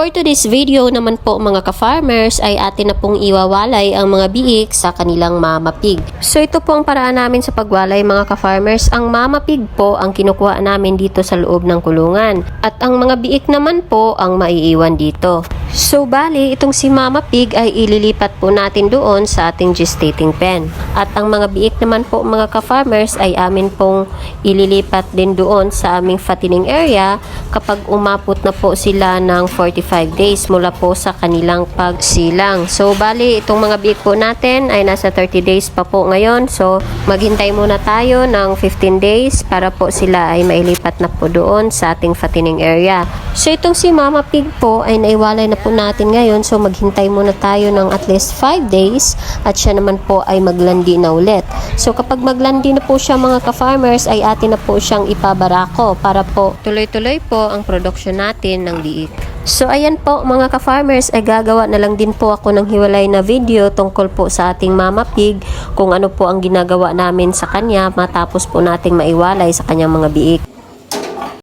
For today's video naman po mga ka-farmers ay atin na pong iwawalay ang mga biik sa kanilang mama pig. So ito po ang paraan namin sa pagwalay mga ka-farmers. Ang mama pig po ang kinukuha namin dito sa loob ng kulungan. At ang mga biik naman po ang maiiwan dito. So bali, itong si mama pig ay ililipat po natin doon sa ating gestating pen. At ang mga biik naman po mga ka-farmers ay amin pong ililipat din doon sa aming fattening area kapag umapot na po sila ng 45 days mula po sa kanilang pagsilang. So bali, itong mga biik po natin ay nasa 30 days pa po ngayon. So maghintay muna tayo ng 15 days para po sila ay mailipat na po doon sa ating fattening area. So itong si mama pig po ay naiwalay na po natin ngayon. So maghintay muna tayo ng at least 5 days at siya naman po ay maglandi na ulit. So kapag maglandi na po siya mga ka-farmers ay atin na po siyang ipabarako para po tuloy-tuloy po ang production natin ng biik. So ayan po mga ka-farmers ay gagawa na lang din po ako ng hiwalay na video tungkol po sa ating mama pig kung ano po ang ginagawa namin sa kanya matapos po nating maiwalay sa kanyang mga biik.